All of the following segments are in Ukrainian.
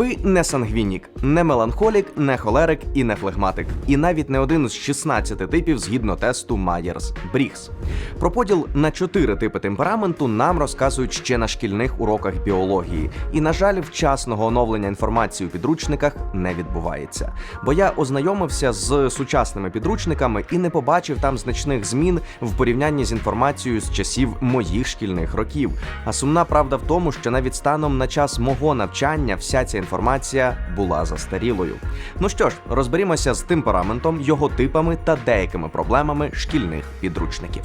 Ви не сангвінік, не меланхолік, не холерик і не флегматик, і навіть не один з 16 типів згідно тесту Майерс Брігс. Про поділ на чотири типи темпераменту нам розказують ще на шкільних уроках біології. І, на жаль, вчасного оновлення інформації у підручниках не відбувається. Бо я ознайомився з сучасними підручниками і не побачив там значних змін в порівнянні з інформацією з часів моїх шкільних років. А сумна правда в тому, що навіть станом на час мого навчання вся ця інформація була застарілою. Ну що ж, розберімося з темпераментом, його типами та деякими проблемами шкільних підручників.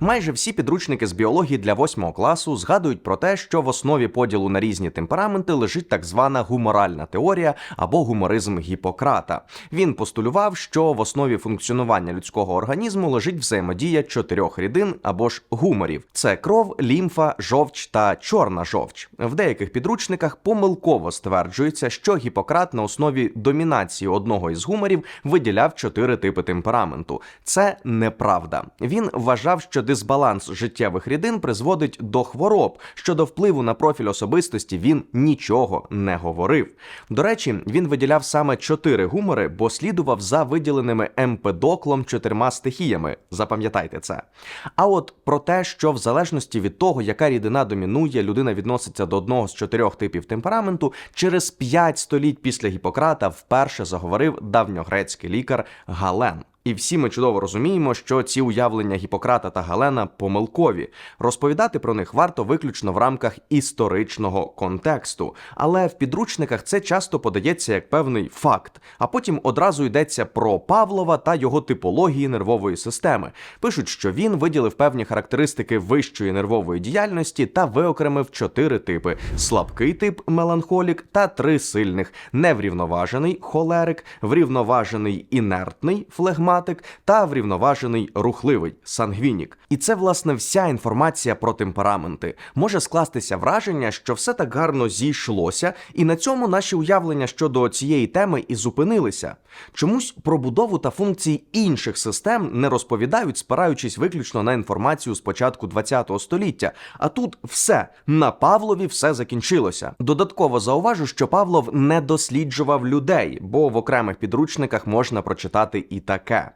Майже всі підручники з біології для 8 класу згадують про те, що в основі поділу на різні темпераменти лежить так звана гуморальна теорія або гуморизм Гіппократа. Він постулював, що в основі функціонування людського організму лежить взаємодія чотирьох рідин або ж гуморів: це кров, лімфа, жовч та чорна жовч. В деяких підручниках помилково стверджується, що Гіппократ на основі домінації одного із гуморів виділяв чотири типи темпераменту. Це неправда. Він вважав, що дисбаланс життєвих рідин призводить до хвороб. Щодо впливу на профіль особистості він нічого не говорив. До речі, він виділяв саме чотири гумори, бо слідував за виділеними емпедоклом чотирма стихіями. Запам'ятайте це. А от про те, що в залежності від того, яка рідина домінує, людина відноситься до одного з чотирьох типів темпераменту, через п'ять століть після Гіппократа вперше заговорив давньогрецький лікар Гален. І всі ми чудово розуміємо, що ці уявлення Гіппократа та Галена помилкові. Розповідати про них варто виключно в рамках історичного контексту. Але в підручниках це часто подається як певний факт, а потім одразу йдеться про Павлова та його типології нервової системи. Пишуть, що він виділив певні характеристики вищої нервової діяльності та виокремив чотири типи: слабкий тип меланхолік та три сильних: неврівноважений холерик, врівноважений інертний флегматик та врівноважений рухливий сангвінік. І це власне вся інформація про темпераменти. Може скластися враження, що все так гарно зійшлося, і на цьому наші уявлення щодо цієї теми і зупинилися. Чомусь про будову та функції інших систем не розповідають, спираючись виключно на інформацію з початку ХХ століття. А тут все на Павлові все закінчилося. Додатково зауважу, що Павлов не досліджував людей, бо в окремих підручниках можна прочитати і таке.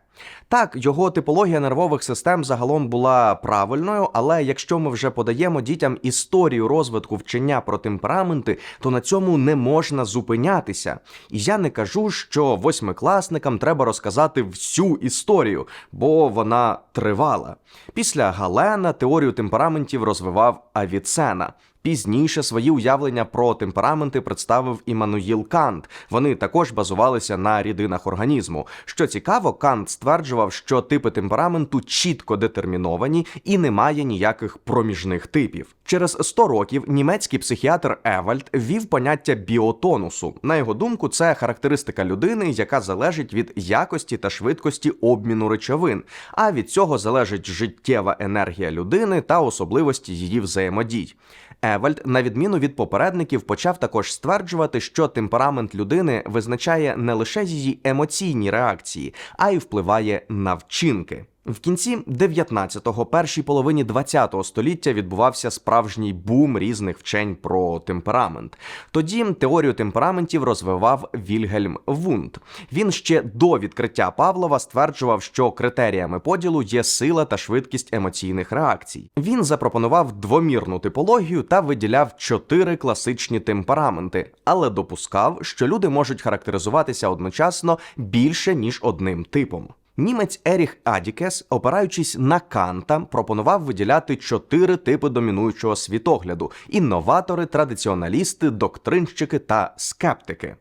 Так, його типологія нервових систем загалом була правильною, але якщо ми вже подаємо дітям історію розвитку вчення про темпераменти, то на цьому не можна зупинятися. І я не кажу, що восьмикласникам треба розказати всю історію, бо вона тривала. Після Галена теорію темпераментів розвивав Авіцена. Пізніше свої уявлення про темпераменти представив Іммануїл Кант. Вони також базувалися на рідинах організму. Що цікаво, Кант стверджував, що типи темпераменту чітко детерміновані і немає ніяких проміжних типів. Через 100 років німецький психіатр Евальд ввів поняття біотонусу. На його думку, це характеристика людини, яка залежить від якості та швидкості обміну речовин. А від цього залежить життєва енергія людини та особливості її взаємодій. Евальд, на відміну від попередників, почав також стверджувати, що темперамент людини визначає не лише її емоційні реакції, а й впливає на вчинки. В кінці 19-го, першій половині 20-го століття відбувався справжній бум різних вчень про темперамент. Тоді теорію темпераментів розвивав Вільгельм Вунд. Він ще до відкриття Павлова стверджував, що критеріями поділу є сила та швидкість емоційних реакцій. Він запропонував двомірну типологію та виділяв чотири класичні темпераменти, але допускав, що люди можуть характеризуватися одночасно більше ніж одним типом. Німець Еріх Адікес, опираючись на Канта, пропонував виділяти чотири типи домінуючого світогляду: інноватори, традиціоналісти, доктринщики та скептики.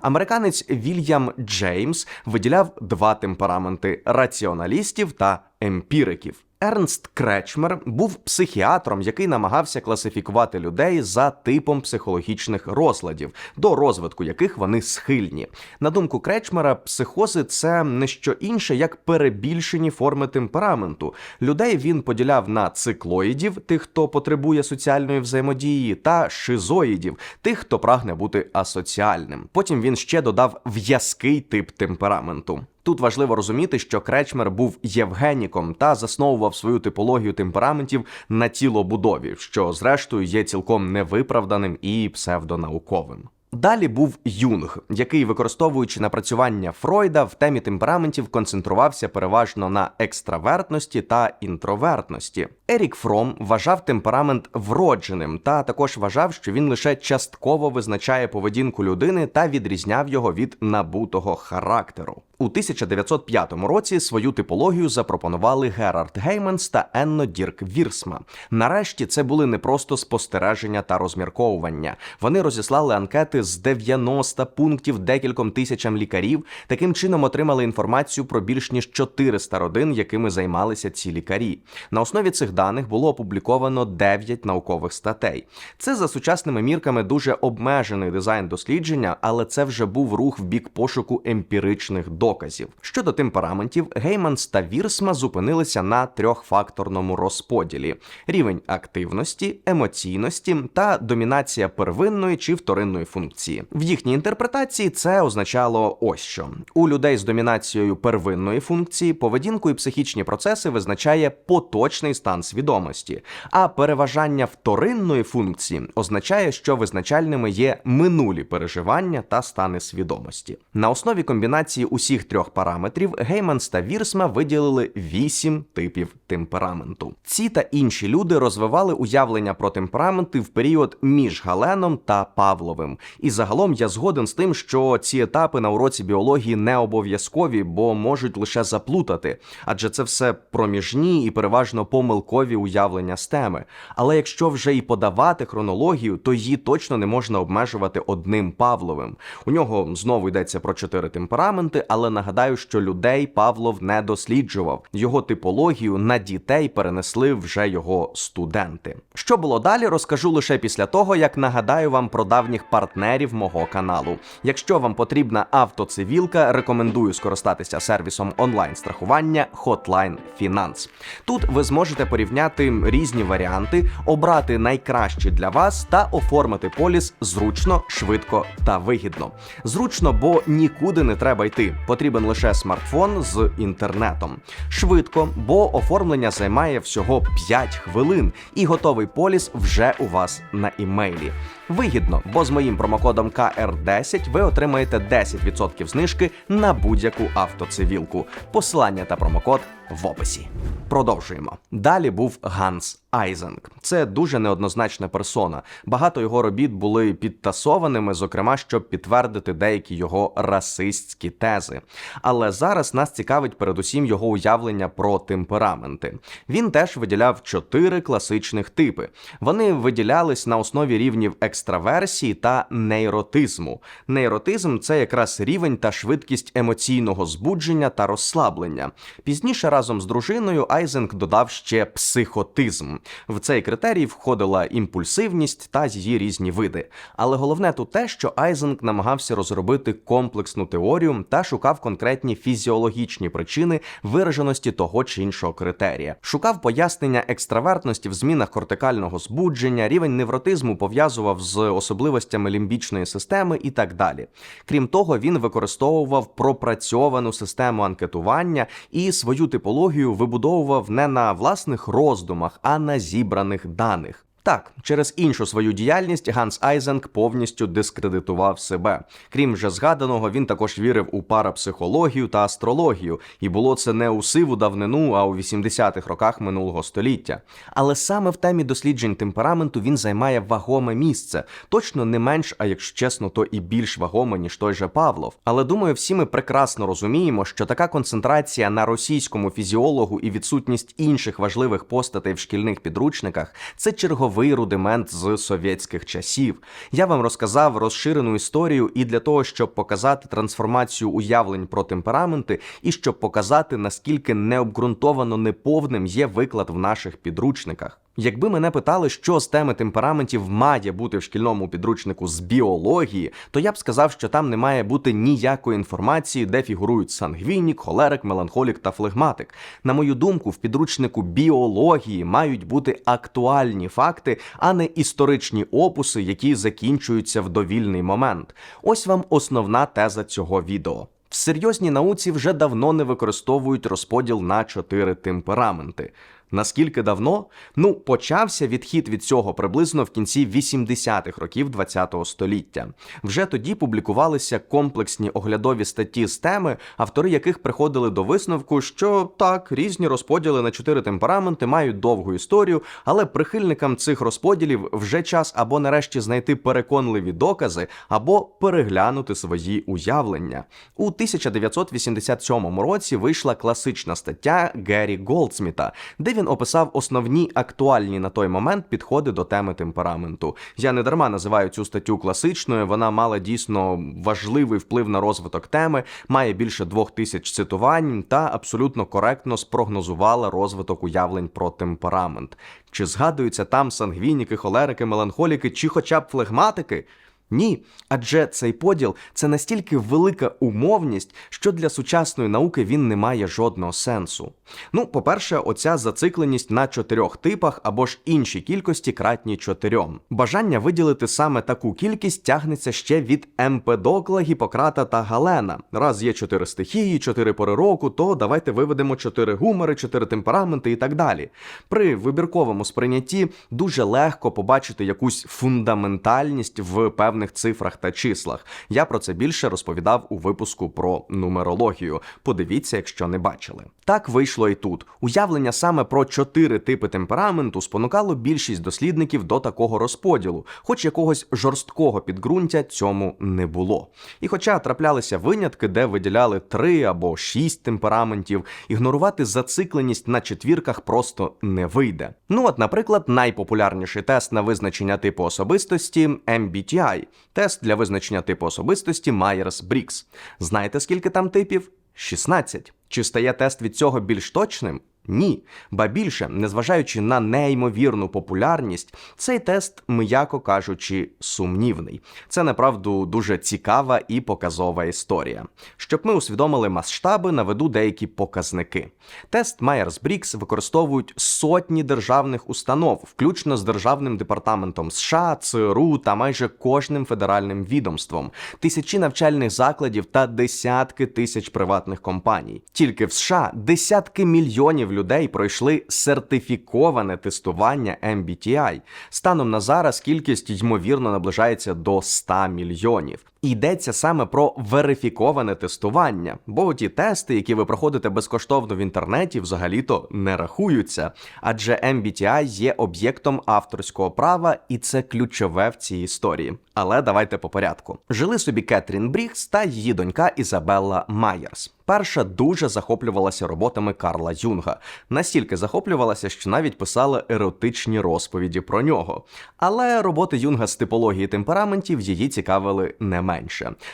Американець Вільям Джеймс виділяв два темпераменти раціоналістів та емпіриків. Ернст Кречмер був психіатром, який намагався класифікувати людей за типом психологічних розладів, до розвитку яких вони схильні. На думку Кречмера, психози це не що інше, як перебільшені форми темпераменту. Людей він поділяв на циклоїдів, тих, хто потребує соціальної взаємодії, та шизоїдів, тих, хто прагне бути асоціальним. Потім він ще додав в'язкий тип темпераменту. Тут важливо розуміти, що Кречмер був євгеніком та засновував свою типологію темпераментів на тілобудові, що зрештою є цілком невиправданим і псевдонауковим. Далі був Юнг, який, використовуючи напрацювання Фройда в темі темпераментів, концентрувався переважно на екстравертності та інтровертності. Ерік Фром вважав темперамент вродженим та також вважав, що він лише частково визначає поведінку людини та відрізняв його від набутого характеру. У 1905 році свою типологію запропонували Герард Гейманс та Енно Дірк Вірсма. Нарешті це були не просто спостереження та розмірковування. Вони розіслали анкети з 90 пунктів декільком тисячам лікарів. Таким чином отримали інформацію про більш ніж 400 родин, якими займалися ці лікарі. На основі цих даних було опубліковано 9 наукових статей. Це за сучасними мірками дуже обмежений дизайн дослідження, але це вже був рух в бік пошуку емпіричних доказів. Щодо темпераментів, Гейманс та Вірсма зупинилися на трьохфакторному розподілі: рівень активності, емоційності та домінація первинної чи вторинної функції. В їхній інтерпретації це означало ось що у людей з домінацією первинної функції поведінку і психічні процеси визначає поточний стан свідомості, а переважання вторинної функції означає, що визначальними є минулі переживання та стани свідомості. На основі комбінації усіх трьох параметрів Гейманс та Вірсма виділили вісім типів темпераменту. Ці та інші люди розвивали уявлення про темпераменти в період між Галеном та Павловим. І загалом я згоден з тим, що ці етапи на уроці біології не обов'язкові, бо можуть лише заплутати, адже це все проміжні і переважно помилкові уявлення з теми. Але якщо вже і подавати хронологію, то її точно не можна обмежувати одним Павловим. У нього знову йдеться про чотири темпераменти, але нагадаю, що людей Павлов не досліджував. Його типологію на дітей перенесли вже його студенти. Що було далі, розкажу лише після того, як нагадаю вам про давніх партнерів мого каналу. Якщо вам потрібна автоцивілка, рекомендую скористатися сервісом онлайн-страхування Hotline Finance. Тут ви зможете порівняти різні варіанти, обрати найкращі для вас та оформити поліс зручно, швидко та вигідно. Зручно, бо нікуди не треба йти. Потрібен лише смартфон з інтернетом. Швидко, бо оформлення займає всього 5 хвилин, і готовий поліс вже у вас на імейлі. Вигідно, бо з моїм промокодом KR10 ви отримаєте 10% знижки на будь-яку автоцивілку. Посилання та промокод в описі. Продовжуємо. Далі був Ганс Айзенг. Це дуже неоднозначна персона. Багато його робіт були підтасованими, зокрема, щоб підтвердити деякі його расистські тези. Але зараз нас цікавить передусім його уявлення про темпераменти. Він теж виділяв чотири класичних типи. Вони виділялись на основі рівнів екстраверсії та нейротизму. Нейротизм це якраз рівень та швидкість емоційного збудження та розслаблення. Пізніше разом з дружиною Айзенг додав ще психотизм. В цей критерій входила імпульсивність та її різні види. Але головне тут те, що Айзенг намагався розробити комплексну теорію та шукав конкретні фізіологічні причини вираженості того чи іншого критерія. Шукав пояснення екстравертності в змінах кортикального збудження, рівень невротизму пов'язував з особливостями лімбічної системи і так далі. Крім того, він використовував пропрацьовану систему анкетування і свою типологію вибудовував не на власних роздумах, а на зібраних даних. Так, через іншу свою діяльність Ганс Айзенг повністю дискредитував себе. Крім вже згаданого, він також вірив у парапсихологію та астрологію, і було це не у сиву давнину, а у 80-х роках минулого століття. Але саме в темі досліджень темпераменту він займає вагоме місце, точно не менш, а якщо чесно, то і більш вагоме, ніж той же Павлов. Але думаю, всі ми прекрасно розуміємо, що така концентрація на російському фізіологу і відсутність інших важливих постатей в шкільних підручниках це черговий рудимент з совєтських часів. Я вам розказав розширену історію і для того, щоб показати трансформацію уявлень про темпераменти, і щоб показати наскільки необґрунтовано неповним є виклад в наших підручниках. Якби мене питали, що з теми темпераментів має бути в шкільному підручнику з біології, то я б сказав, що там не має бути ніякої інформації, де фігурують сангвінік, холерик, меланхолік та флегматик. На мою думку, в підручнику біології мають бути актуальні факти, а не історичні опуси, які закінчуються в довільний момент. Ось вам основна теза цього відео. В серйозній науці вже давно не використовують розподіл на чотири темпераменти. Наскільки давно? Ну, почався відхід від цього приблизно в кінці 80-х років ХХ століття. Вже тоді публікувалися комплексні оглядові статті з теми, автори яких приходили до висновку, що так, різні розподіли на чотири темпераменти мають довгу історію, але прихильникам цих розподілів вже час або нарешті знайти переконливі докази, або переглянути свої уявлення. У 1987 році вийшла класична стаття Геррі Голдсміта, де він описав основні актуальні на той момент підходи до теми темпераменту. Я не дарма називаю цю статтю класичною. Вона мала дійсно важливий вплив на розвиток теми, має більше двох тисяч цитувань та абсолютно коректно спрогнозувала розвиток уявлень про темперамент. Чи згадуються там сангвініки, холерики, меланхоліки, чи хоча б флегматики? Ні, адже цей поділ це настільки велика умовність, що для сучасної науки він не має жодного сенсу. Ну, по-перше, оця зацикленість на чотирьох типах або ж іншій кількості кратні чотирьом. Бажання виділити саме таку кількість тягнеться ще від Емпедокла, Гіппократа та Галена. Раз є чотири стихії, чотири пори року, то давайте виведемо чотири гумори, чотири темпераменти і так далі. При вибірковому сприйнятті дуже легко побачити якусь фундаментальність в певних цифрах та числах. Я про це більше розповідав у випуску про нумерологію. Подивіться, якщо не бачили. Так вийшло і тут. Уявлення саме про чотири типи темпераменту спонукало більшість дослідників до такого розподілу, хоч якогось жорсткого підґрунтя цьому не було. І хоча траплялися винятки, де виділяли три або шість темпераментів, ігнорувати зацикленість на четвірках просто не вийде. Ну от, наприклад, найпопулярніший тест на визначення типу особистості MBTI – тест для визначення типу особистості Myers-Briggs. Знаєте, скільки там типів? 16. Чи стає тест від цього більш точним? Ні, ба більше, незважаючи на неймовірну популярність, цей тест, м'яко кажучи, сумнівний. Це направду дуже цікава і показова історія. Щоб ми усвідомили масштаби, наведу деякі показники. Тест Myers-Briggs використовують сотні державних установ, включно з державним департаментом США, ЦРУ та майже кожним федеральним відомством, тисячі навчальних закладів та десятки тисяч приватних компаній. Тільки в США десятки мільйонів людей пройшли сертифіковане тестування MBTI. Станом на зараз кількість ймовірно наближається до 100 мільйонів. Йдеться саме про верифіковане тестування, бо ті тести, які ви проходите безкоштовно в інтернеті, взагалі-то не рахуються, адже MBTI є об'єктом авторського права, і це ключове в цій історії. Але давайте по порядку. Жили собі Кетрін Брігс та її донька Ізабелла Майерс. Перша дуже захоплювалася роботами Карла Юнга, настільки захоплювалася, що навіть писала еротичні розповіді про нього. Але роботи Юнга з типології темпераментів її цікавили не менше.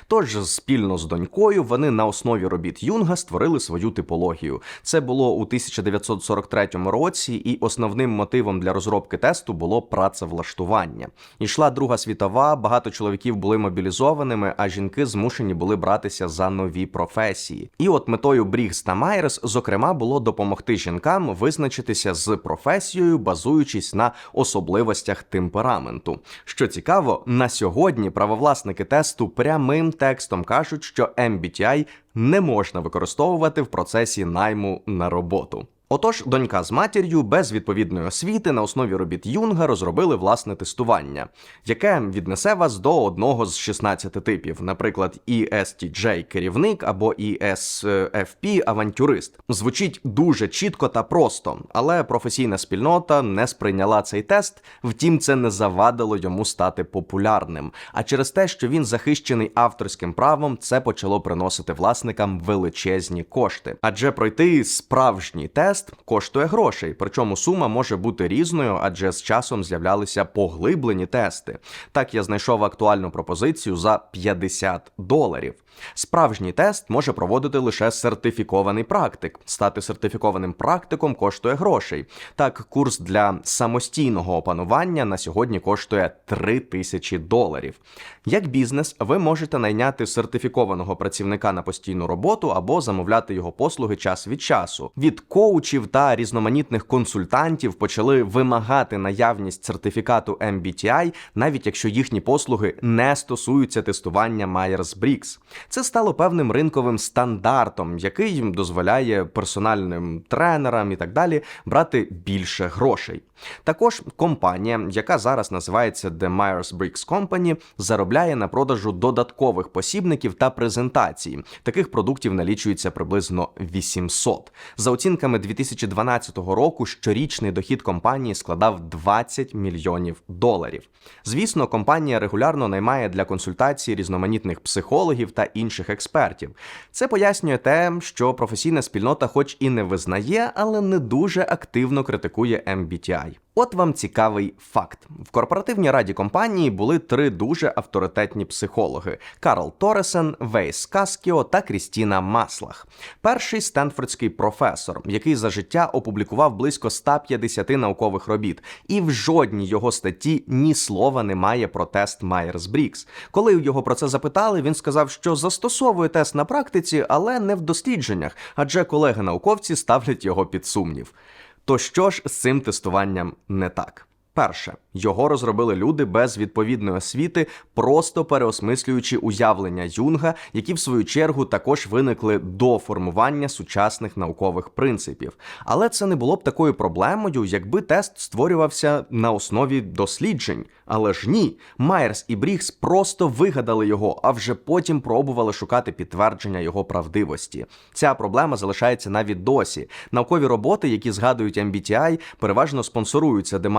Тож спільно з донькою вони на основі робіт Юнга створили свою типологію. Це було у 1943 році, і основним мотивом для розробки тесту було працевлаштування. Ішла Друга світова, багато чоловіків були мобілізованими, а жінки змушені були братися за нові професії. І от метою Брігс та Майерс, зокрема, було допомогти жінкам визначитися з професією, базуючись на особливостях темпераменту. Що цікаво, на сьогодні правовласники тесту прямим текстом кажуть, що MBTI не можна використовувати в процесі найму на роботу. Отож, донька з матір'ю без відповідної освіти на основі робіт Юнга розробили власне тестування, яке віднесе вас до одного з 16 типів, наприклад, ESTJ керівник або ESFP авантюрист. Звучить дуже чітко та просто, але професійна спільнота не сприйняла цей тест, втім, це не завадило йому стати популярним. А через те, що він захищений авторським правом, це почало приносити власникам величезні кошти. Адже пройти справжній тест коштує грошей, причому сума може бути різною, адже з часом з'являлися поглиблені тести. Так я знайшов актуальну пропозицію за 50 доларів. Справжній тест може проводити лише сертифікований практик. Стати сертифікованим практиком коштує грошей. Так, курс для самостійного опанування на сьогодні коштує 3 тисячі доларів. Як бізнес, ви можете найняти сертифікованого працівника на постійну роботу або замовляти його послуги час від часу від коучів коучів та різноманітних консультантів почали вимагати наявність сертифікату MBTI, навіть якщо їхні послуги не стосуються тестування Myers-Briggs. Це стало певним ринковим стандартом, який дозволяє персональним тренерам і так далі брати більше грошей. Також компанія, яка зараз називається The Myers-Briggs Company, заробляє на продажу додаткових посібників та презентацій. Таких продуктів налічується приблизно 800. За оцінками 2012 року, щорічний дохід компанії складав 20 мільйонів доларів. Звісно, компанія регулярно наймає для консультацій різноманітних психологів та інших експертів. Це пояснює те, що професійна спільнота, хоч і не визнає, але не дуже активно критикує MBTI. От вам цікавий факт: в корпоративній раді компанії були три дуже авторитетні психологи: Карл Торесен, Вейс Каскіо та Крістіна Маслах. Перший стенфордський професор, який за життя опублікував близько 150 наукових робіт, і в жодній його статті ні слова немає про тест Myers-Briggs. Коли його про це запитали, він сказав, що застосовує тест на практиці, але не в дослідженнях, адже колеги-науковці ставлять його під сумнів. То що ж з цим тестуванням не так? Перше, його розробили люди без відповідної освіти, просто переосмислюючи уявлення Юнга, які в свою чергу також виникли до формування сучасних наукових принципів. Але це не було б такою проблемою, якби тест створювався на основі досліджень. Але ж ні, Майерс і Брігс просто вигадали його, а вже потім пробували шукати підтвердження його правдивості. Ця проблема залишається навіть досі. Наукові роботи, які згадують MBTI, переважно спонсоруються The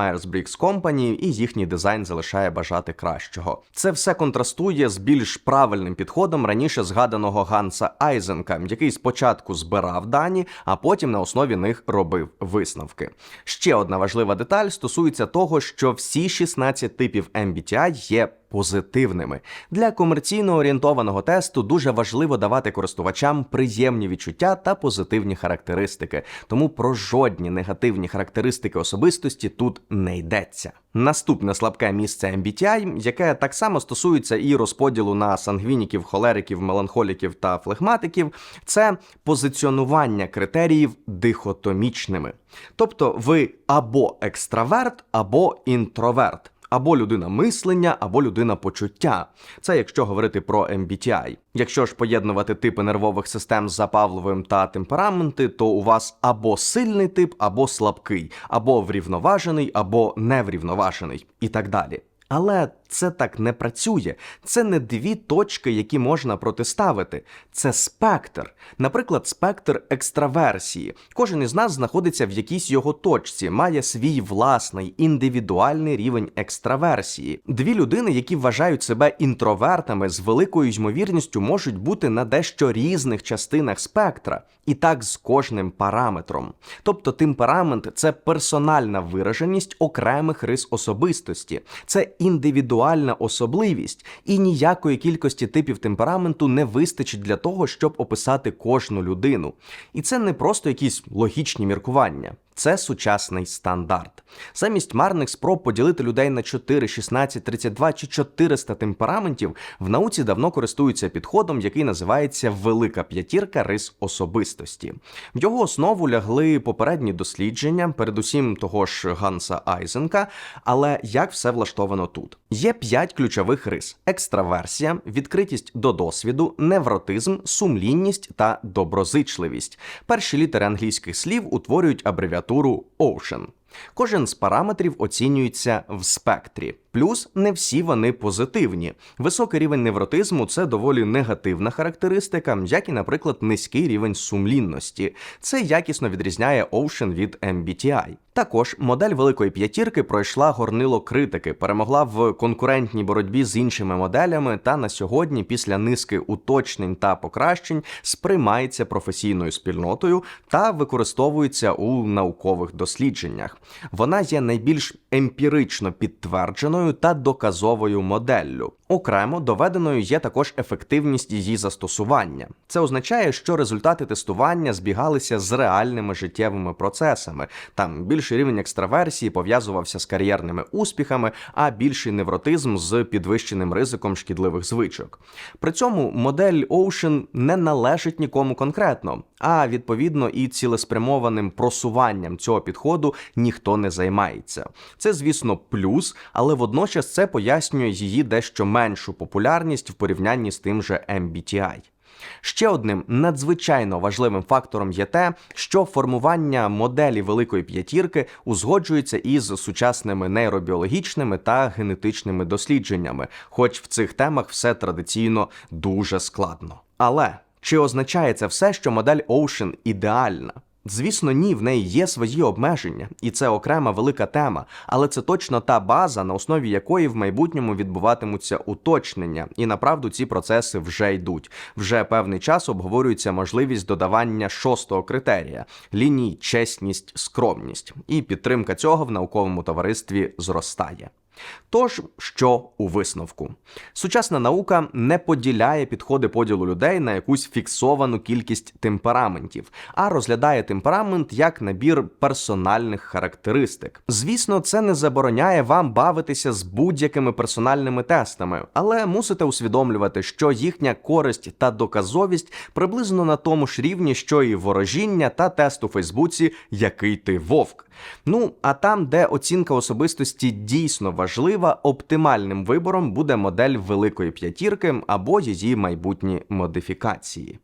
Myers-Briggs Company, і їхній дизайн залишає бажати кращого. Це все контрастує з більш правильним підходом раніше згаданого Ганса Айзенка, який спочатку збирав дані, а потім на основі них робив висновки. Ще одна важлива деталь стосується того, що всі 16 типів MBTI є позитивними. Для комерційно орієнтованого тесту дуже важливо давати користувачам приємні відчуття та позитивні характеристики, тому про жодні негативні характеристики особистості тут не йдеться. Наступне слабке місце MBTI, яке так само стосується і розподілу на сангвініків, холериків, меланхоліків та флегматиків, це позиціонування критеріїв дихотомічними. Тобто ви або екстраверт, або інтроверт або людина мислення, або людина почуття. Це якщо говорити про MBTI. Якщо ж поєднувати типи нервових систем з запавловим та темпераменти, то у вас або сильний тип, або слабкий, або врівноважений, або неврівноважений, і так далі. Але це так не працює. Це не дві точки, які можна протиставити. Це спектр. Наприклад, спектр екстраверсії. Кожен із нас знаходиться в якійсь його точці, має свій власний індивідуальний рівень екстраверсії. Дві людини, які вважають себе інтровертами, з великою ймовірністю можуть бути на дещо різних частинах спектра, і так з кожним параметром. Тобто темперамент це персональна вираженість окремих рис особистості, це індивідуальна особливість, і ніякої кількості типів темпераменту не вистачить для того, щоб описати кожну людину. І це не просто якісь логічні міркування. Це сучасний стандарт. Замість марних спроб поділити людей на 4, 16, 32 чи 400 темпераментів в науці давно користуються підходом, який називається велика п'ятірка рис особистості. В його основу лягли попередні дослідження, передусім того ж Ганса Айзенка. Але як все влаштовано тут? Є п'ять ключових рис: екстраверсія, відкритість до досвіду, невротизм, сумлінність та доброзичливість. Перші літери англійських слів утворюють абревіатуру абревіатуру Ocean. Кожен з параметрів оцінюється в спектрі. Плюс не всі вони позитивні. Високий рівень невротизму це доволі негативна характеристика, як і, наприклад, низький рівень сумлінності. Це якісно відрізняє Ocean від MBTI. Також модель великої п'ятірки пройшла горнило критики, перемогла в конкурентній боротьбі з іншими моделями, та на сьогодні, після низки уточнень та покращень, сприймається професійною спільнотою та використовується у наукових дослідженнях. Вона є найбільш емпірично підтвердженою та доказовою моделлю. Окремо доведеною є також ефективність її застосування. Це означає, що результати тестування збігалися з реальними життєвими процесами. Там більший рівень екстраверсії пов'язувався з кар'єрними успіхами, а більший невротизм з підвищеним ризиком шкідливих звичок. При цьому модель Ocean не належить нікому конкретно, а відповідно і цілеспрямованим просуванням цього підходу ніхто не займається. Це, звісно, плюс, але водночас це пояснює її дещо меншу популярність в порівнянні з тим же MBTI. Ще одним надзвичайно важливим фактором є те, що формування моделі великої п'ятірки узгоджується із сучасними нейробіологічними та генетичними дослідженнями, хоч в цих темах все традиційно дуже складно. Але чи означає це все, що модель Ocean ідеальна? Звісно, ні, в неї є свої обмеження, і це окрема велика тема, але це точно та база, на основі якої в майбутньому відбуватимуться уточнення, і направду ці процеси вже йдуть. Вже певний час обговорюється можливість додавання шостого критерія ліній чесність, скромність, і підтримка цього в науковому товаристві зростає. Тож, що у висновку? Сучасна наука не поділяє підходи поділу людей на якусь фіксовану кількість темпераментів, а розглядає темперамент як набір персональних характеристик. Звісно, це не забороняє вам бавитися з будь-якими персональними тестами, але мусите усвідомлювати, що їхня користь та доказовість приблизно на тому ж рівні, що і ворожіння та тест у Фейсбуці, який ти вовк. Ну а там, де оцінка особистості дійсно важлива, оптимальним вибором буде модель великої п'ятірки або її майбутні модифікації.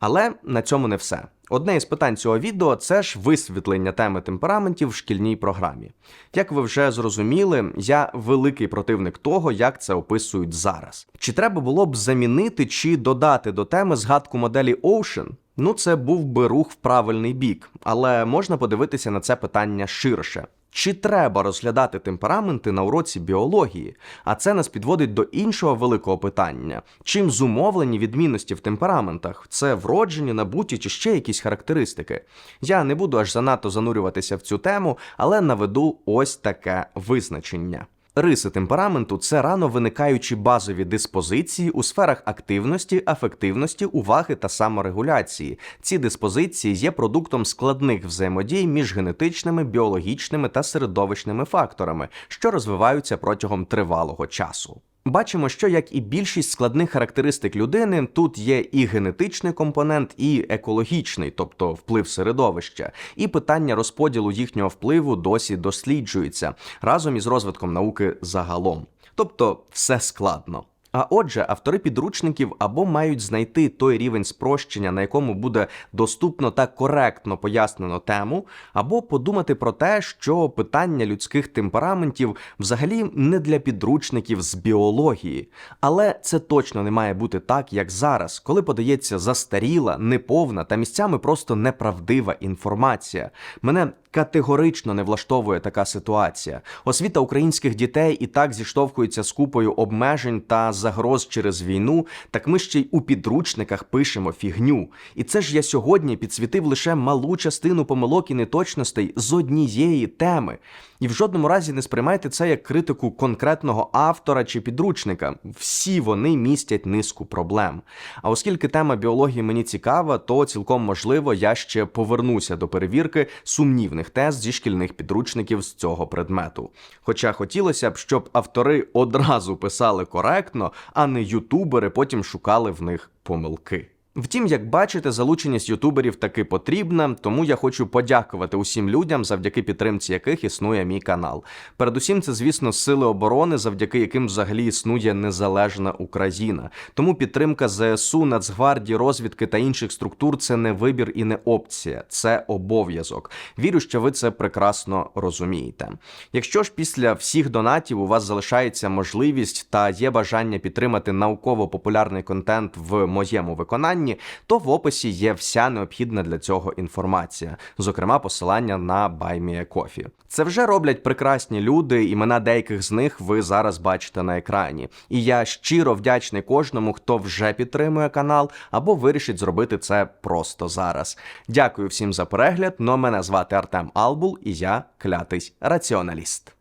Але на цьому не все. Одне із питань цього відео це ж висвітлення теми темпераментів в шкільній програмі. Як ви вже зрозуміли, я великий противник того, як це описують зараз. Чи треба було б замінити чи додати до теми згадку моделі Ocean? Ну, це був би рух в правильний бік, але можна подивитися на це питання ширше. Чи треба розглядати темпераменти на уроці біології? А це нас підводить до іншого великого питання: чим зумовлені відмінності в темпераментах? Це вроджені, набуті чи ще якісь характеристики? Я не буду аж занадто занурюватися в цю тему, але наведу ось таке визначення. Риси темпераменту це рано виникаючі базові диспозиції у сферах активності, афективності, уваги та саморегуляції. Ці диспозиції є продуктом складних взаємодій між генетичними, біологічними та середовищними факторами, що розвиваються протягом тривалого часу. Бачимо, що як і більшість складних характеристик людини, тут є і генетичний компонент, і екологічний, тобто вплив середовища, і питання розподілу їхнього впливу досі досліджується разом із розвитком науки загалом. Тобто все складно. А отже, автори підручників або мають знайти той рівень спрощення, на якому буде доступно та коректно пояснено тему, або подумати про те, що питання людських темпераментів взагалі не для підручників з біології. Але це точно не має бути так, як зараз, коли подається застаріла, неповна та місцями просто неправдива інформація. Мене Категорично не влаштовує така ситуація. Освіта українських дітей і так зіштовхується з купою обмежень та загроз через війну. Так ми ще й у підручниках пишемо фігню. І це ж я сьогодні підсвітив лише малу частину помилок і неточностей з однієї теми. І в жодному разі не сприймайте це як критику конкретного автора чи підручника. Всі вони містять низку проблем. А оскільки тема біології мені цікава, то цілком можливо я ще повернуся до перевірки сумнівних тез зі шкільних підручників з цього предмету. Хоча хотілося б, щоб автори одразу писали коректно, а не ютубери потім шукали в них помилки. Втім, як бачите, залученість ютуберів таки потрібна, тому я хочу подякувати усім людям, завдяки підтримці яких існує мій канал. Передусім, це, звісно, сили оборони, завдяки яким взагалі існує незалежна Україна. Тому підтримка ЗСУ, Нацгвардії, розвідки та інших структур це не вибір і не опція, це обов'язок. Вірю, що ви це прекрасно розумієте. Якщо ж після всіх донатів у вас залишається можливість та є бажання підтримати науково-популярний контент в моєму виконанні то в описі є вся необхідна для цього інформація, зокрема посилання на BuyMeACoffee. Це вже роблять прекрасні люди, імена деяких з них ви зараз бачите на екрані. І я щиро вдячний кожному, хто вже підтримує канал або вирішить зробити це просто зараз. Дякую всім за перегляд. Но мене звати Артем Албул, і я клятий раціоналіст.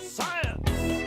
Science!